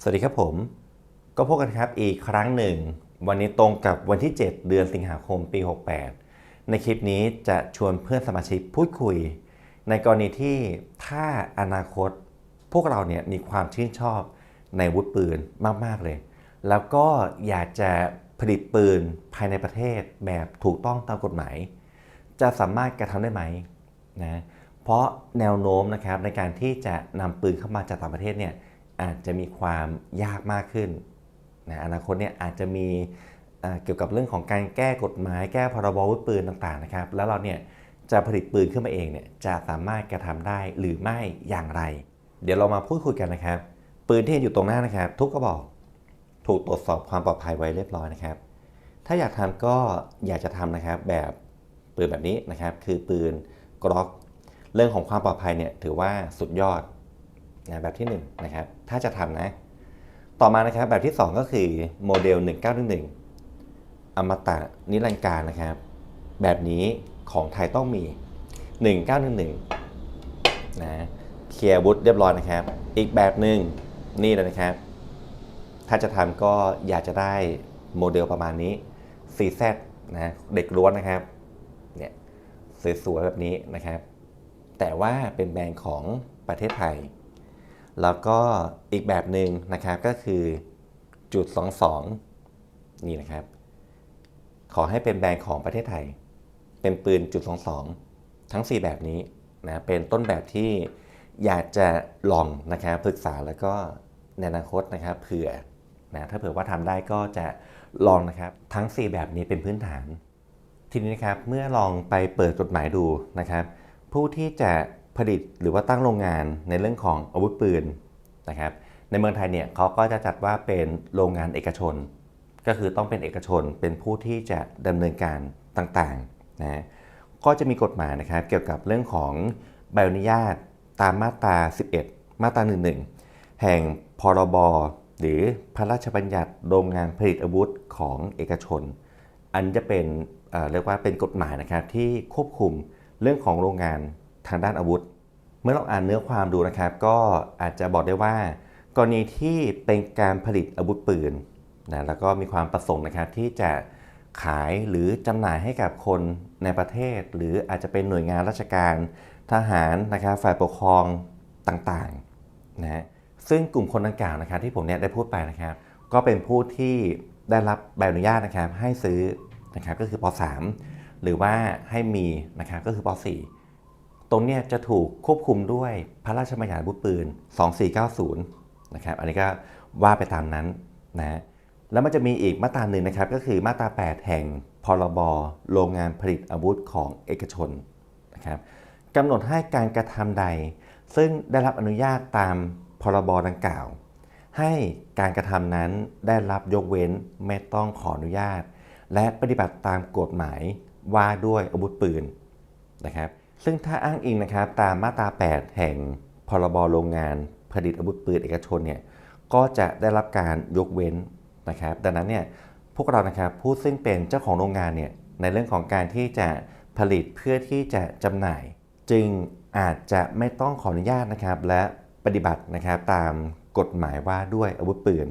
สวัสดีครับผม ก็พบกันครับอีกครั้งหนึ่ง วันนี้ตรงกับวันที่ 7 เดือนสิงหาคมปี 68 ในคลิปนี้จะชวนเพื่อนสมาชิกพูดคุย ในกรณีที่ถ้าอนาคต พวกเราเนี่ยมีความชื่นชอบในวุธปืนมากๆเลย แล้วก็อยากจะผลิตปืนภายในประเทศแบบถูกต้องตามกฎหมาย จะสามารถกระทำได้ไหมนะเพราะแนวโน้มนะครับในการที่จะนำปืนเข้ามาจากต่างประเทศเนี่ย อาจจะมีความยากมากขึ้นนะอนาคตเนี่ยอาจจะมีเเกี่ยวกับเรื่องของการแก้กฎหมายแก้พรบอาวุธปืนต่างๆนะครับ แล้วเราเนี่ยจะผลิตปืนขึ้นมาเองเนี่ยจะสามารถกระทำได้หรือไม่อย่างไร เดี๋ยวเรามาพูดคุยกันนะครับ ปืนที่อยู่ตรงหน้านะครับ ทุกกระบอกถูกตรวจสอบความปลอดภัยไว้เรียบร้อยนะครับ ถ้าอยากทำก็อยากจะทำนะครับแบบปืนแบบนี้นะครับ คือปืนกล็อกเรื่องของความปลอดภัยเนี่ยถือว่าสุดยอด นะแบบที่1นงนะครับถ้าจะทำนะ ต่อมานะครับแบบที่ 2 ก็คือโมเดล 1911 อมตะนิรันดร์การนะครับ แบบนี้ของไทยต้องมี 1911นะเคลียร์วุธเรียบร้อยนะครับ อีกแบบหนึ่งนี่เลยนะครับ ถ้าจะทำก็อยากจะได้โมเดลประมาณนี้ 4Z นะเด็กล้วนนะครับเนี่ยสวยๆแบบนี้นะครับ แต่ว่าเป็นแบรนด์ของประเทศไทย แล้วก็อีกแบบหนึ่งนะครับก็คือจุด 22 นี่นะครับ ขอให้เป็นแบรนด์ของประเทศไทย เป็นปืนจุด 22 ทั้ง 4 แบบนี้นะเป็นต้นแบบที่อยากจะลองนะครับปรึกษาแล้วก็ในอนาคตนะครับเผื่อนะถ้าเผื่อว่าทำได้ก็จะลองนะครับทั้ง 4 แบบนี้เป็นพื้นฐาน ทีนี้นะครับเมื่อลองไปเปิดกฎหมายดูนะครับ ผู้ที่จะ ผลิตหรือว่าตั้งโรงงานในเรื่องของอาวุธปืนนะครับ ในเมืองไทยเนี่ยเขาก็จะจัดว่าเป็นโรงงานเอกชน ก็คือต้องเป็นเอกชนเป็นผู้ที่จะดำเนินการต่างๆนะก็จะมีกฎหมายนะครับเกี่ยวกับเรื่องของใบอนุญาตตามมาตรา 11 มาตรา 11 แห่งพรบหรือพระราชบัญญัติโรงงานผลิตอาวุธของเอกชน อันจะเป็นเเรียกว่าเป็นกฎหมายนะครับที่ควบคุมเรื่องของโรงงาน ทางด้านอาวุธ เมื่อเราอ่านเนื้อความดูนะครับ ก็อาจจะบอกได้ว่ากรณีที่เป็นการผลิตอาวุธปืนนะแล้วก็มีความประสงค์นะครับที่จะขายหรือจำหน่ายให้กับคนในประเทศ หรืออาจจะเป็นหน่วยงานราชการทหารนะครับฝ่ายปกครองต่างๆนะซึ่งกลุ่มคนดังกล่าวนะครับที่ผมเนี่ยได้พูดไปนะครับ ก็เป็นผู้ที่ได้รับใบอนุญาตนะครับให้ซื้อนะครับก็คือป .3 หรือว่าให้มีนะครับก็คือป .4 ตรงนี้จะถูกควบคุมด้วยพระราชบัญญัติอาวุธปืน 2490 นะครับ อันนี้ก็ว่าไปตามนั้นนะ แล้วมันจะมีอีกมาตราหนึ่งนะครับ ก็คือมาตรา 8 แห่งพรบโรงงานผลิตอาวุธของเอกชนนะครับกำหนดให้การกระทำใด ซึ่งได้รับอนุญาตตามพรบดังกล่าว ให้การกระทำนั้นได้รับยกเว้นไม่ต้องขออนุญาต และปฏิบัติตามกฎหมายว่าด้วยอาวุธปืนนะครับ ซึ่งถ้าอ้างอิงนะครับตามมาตรา 8 แห่งพรบโรงงานผลิตอาวุธปืนเอกชนเนี่ยก็จะได้รับการยกเว้นนะครับ ดังนั้นเนี่ยพวกเรานะครับผู้ซึ่งเป็นเจ้าของโรงงานเนี่ยในเรื่องของการที่จะผลิตเพื่อที่จะจำหน่าย จึงอาจจะไม่ต้องขออนุญาตนะครับ และปฏิบัตินะครับตามกฎหมายว่าด้วยอาวุธปืน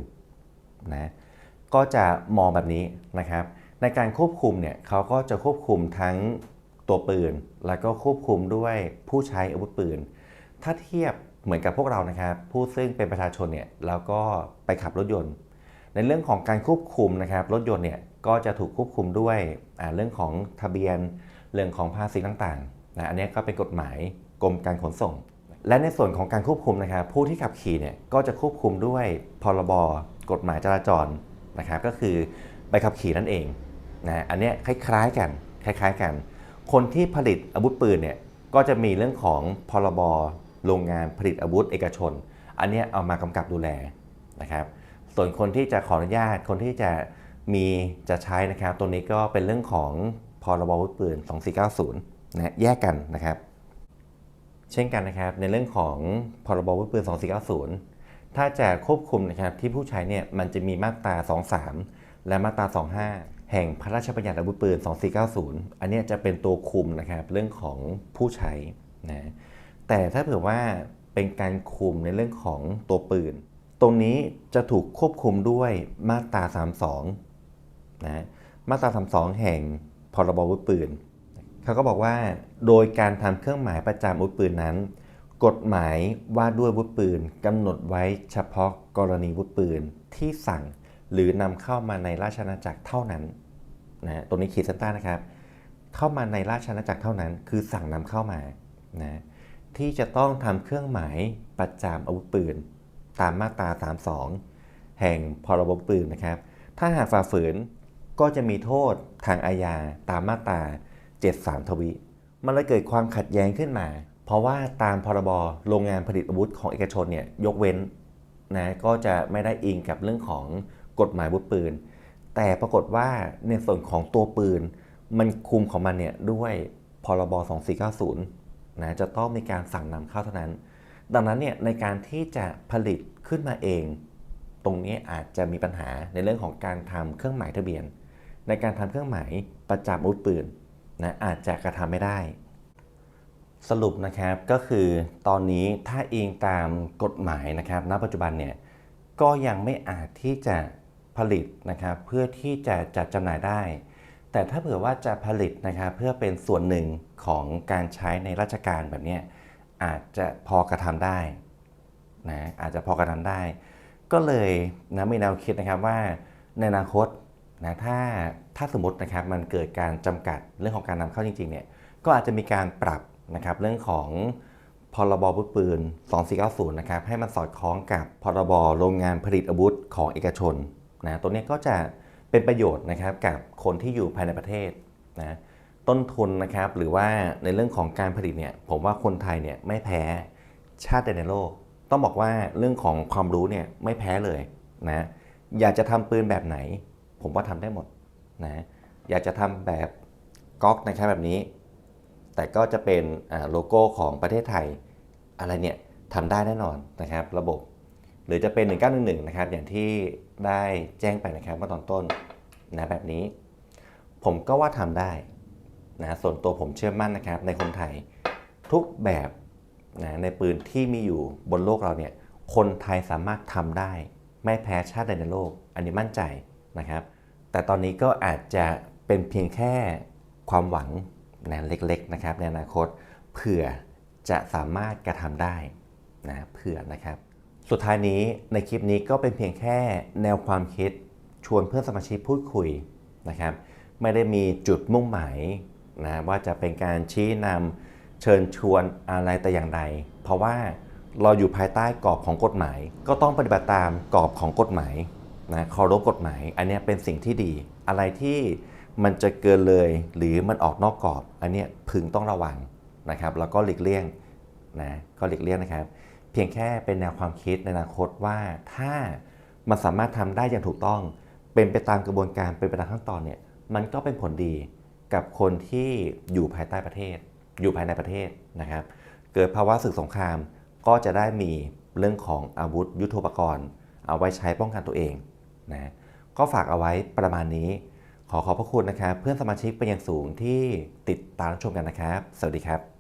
นะก็จะมองแบบนี้นะครับ ในการควบคุมเนี่ยเขาก็จะควบคุมทั้ง ตัวปืน แล้วก็ควบคุมด้วยผู้ใช้อาวุธปืน ถ้าเทียบเหมือนกับพวกเรานะครับผู้ซึ่งเป็นประชาชนเนี่ยแล้วก็ไปขับรถยนต์ ในเรื่องของการควบคุมนะครับรถยนต์เนี่ยก็จะถูกควบคุมด้วยเรื่องของทะเบียน เรื่องของภาษีต่างๆนะอันนี้ก็เป็นกฎหมายกรมการขนส่ง และในส่วนของการควบคุมนะครับผู้ที่ขับขี่เนี่ยก็จะควบคุมด้วยพรบกฎหมายจราจรนะครับก็คือใบขับขี่นั่นเองนะอันนี้คล้ายๆกันคล้าย ๆกัน คนที่ผลิตอาวุธปืนเนี่ยก็จะมีเรื่องของพรบโรงงานผลิตอาวุธเอกชน อันนี้เอามากำกับดูแลนะครับส่วนคนที่จะขออนุญาตคนที่จะมีจะใช้นะครับ ตัวนี้ก็เป็นเรื่องของพรบอาวุธปืน 2490นะแยกกันนะครับ เช่นกันนะครับในเรื่องของพรบอาวุธปืน 2490 ถ้าจะควบคุมนะครับที่ผู้ใช้เนี่ยมันจะมีมาตรา 23 และมาตรา 25 แห่งพระราชบัญญัติอาวุธปืน 2490 อันนี้จะเป็นตัวคุมนะครับเรื่องของผู้ใช้นะแต่ถ้าเผื่อว่าเป็นการคุมในเรื่องของตัวปืน ตรงนี้จะถูกควบคุมด้วยมาตรา 32 นะมาตรา 32 แห่งพรบอาวุธปืนเขาก็บอกว่าโดยการทำเครื่องหมายประจำอาวุธปืนนั้น กฎหมายว่าด้วยวุธปืนกำหนดไว้เฉพาะกรณีวุธปืนที่สั่งหรือนำเข้ามาในราชอาณาจักรเท่านั้น นะตรงนี้ขีดเส้นใต้นะครับ เข้ามาในราชอาณาจักรเท่านั้น คือสั่งนำเข้ามานะที่จะต้องทำเครื่องหมายประจำอาวุธปืน ตามมาตรา 32 แห่งพรบปืนนะครับ ถ้าหากฝ่าฝืนก็จะมีโทษทางอาญาตามมาตรา 73 ทวีมันเลยเกิดความขัดแย้งขึ้นมา เพราะว่าตามพรบโรงงานผลิตอาวุธของเอกชนเนี่ยยกเว้นนะก็จะไม่ได้อิงกับเรื่องของกฎหมายอาวุธปืน แต่ปรากฏว่าในส่วนของตัวปืน มันคุมของมันเนี่ยด้วยพรบ 2490 นะจะต้องมีการสั่งนำเข้าเท่านั้น ดังนั้นเนี่ยในการที่จะผลิตขึ้นมาเอง ตรงนี้อาจจะมีปัญหาในเรื่องของการทำเครื่องหมายทะเบียน ในการทำเครื่องหมายประจำอาวุธปืนนะอาจจะกระทำไม่ได้ สรุปนะครับก็คือตอนนี้ถ้าเองตามกฎหมายนะครับณปัจจุบันเนี่ยก็ยังไม่อาจที่จะ ผลิตนะครับเพื่อที่จะจัดจำหน่ายได้ แต่ถ้าเผื่อว่าจะผลิตนะครับเพื่อเป็นส่วนหนึ่งของการใช้ในราชการแบบนี้อาจจะพอกระทำได้นะอาจจะพอกระทำได้ ก็เลยนะมีแนวคิดนะครับว่าในอนาคตนะถ้าถ้าสมมตินะครับมันเกิดการจำกัดเรื่องของการนำเข้าจริงๆเนี่ยก็อาจจะมีการปรับนะครับเรื่องของพรบอาวุธปืน 2490 นะครับ ให้มันสอดคล้องกับพรบโรงงานผลิตอาวุธของเอกชน นะตัวนี้ก็จะเป็นประโยชน์นะครับกับคนที่อยู่ภายในประเทศนะต้นทุนนะครับหรือว่าในเรื่องของการผลิตเนี่ยผมว่าคนไทยเนี่ยไม่แพ้ชาติใดในโลก ต้องบอกว่าเรื่องของความรู้เนี่ยไม่แพ้เลยนะอยากจะทำปืนแบบไหน ผมว่าทำได้หมดนะอยากจะทำแบบก๊อกนะครับแบบนี้ แต่ก็จะเป็นโลโก้ของประเทศไทยอะไรเนี่ยทำได้แน่นอนนะครับ ระบบ หรือจะเป็น 1911 นะครับ อย่างที่ได้แจ้งไปนะครับเมื่อตอนต้นนะแบบนี้ ผมก็ว่าทำได้นะส่วนตัวผมเชื่อมั่นนะครับ ในคนไทยทุกแบบนะในปืนที่มีอยู่บนโลกเราเนี่ยคนไทยสามารถทำได้ ไม่แพ้ชาติใดในโลก อันนี้มั่นใจนะครับ แต่ตอนนี้ก็อาจจะเป็นเพียงแค่ความหวังนะเล็กๆนะครับในอนาคตเผื่อจะสามารถกระทำได้นะเผื่อนะครับ สุดท้ายนี้ในคลิปนี้ก็เป็นเพียงแค่แนวความคิดชวนเพื่อนสมาชิกพูดคุยนะครับ ไม่ได้มีจุดมุ่งหมายนะว่าจะเป็นการชี้นำเชิญชวนอะไรแต่อย่างใด เพราะว่าเราอยู่ภายใต้กรอบของกฎหมาย ก็ต้องปฏิบัติตามกรอบของกฎหมายนะเคารพกฎหมาย อันนี้เป็นสิ่งที่ดี อะไรที่มันจะเกินเลยหรือมันออกนอกกรอบ อันนี้พึงต้องระวังนะครับ แล้วก็หลีกเลี่ยงนะก็หลีกเลี่ยงนะครับ เพียงแค่เป็นแนวความคิดในอนาคตว่าถ้ามันสามารถทำได้อย่างถูกต้อง เป็นไปตามกระบวนการเป็นไปตามขั้นตอนเนี่ยมันก็เป็นผลดีกับคนที่อยู่ภายใต้ประเทศ อยู่ภายในประเทศนะครับ เกิดภาวะศึกสงครามก็จะได้มีเรื่องของอาวุธยุโทโธปกรณ์ เอาไว้ใช้ป้องกันตัวเองนะก็ฝากเอาไว้ประมาณนี้ ขอขอบพระคุณนะครับ เพื่อนสมาชิกเป็นอย่างสูงที่ติดตามรับชมกันนะครับ สวัสดีครับ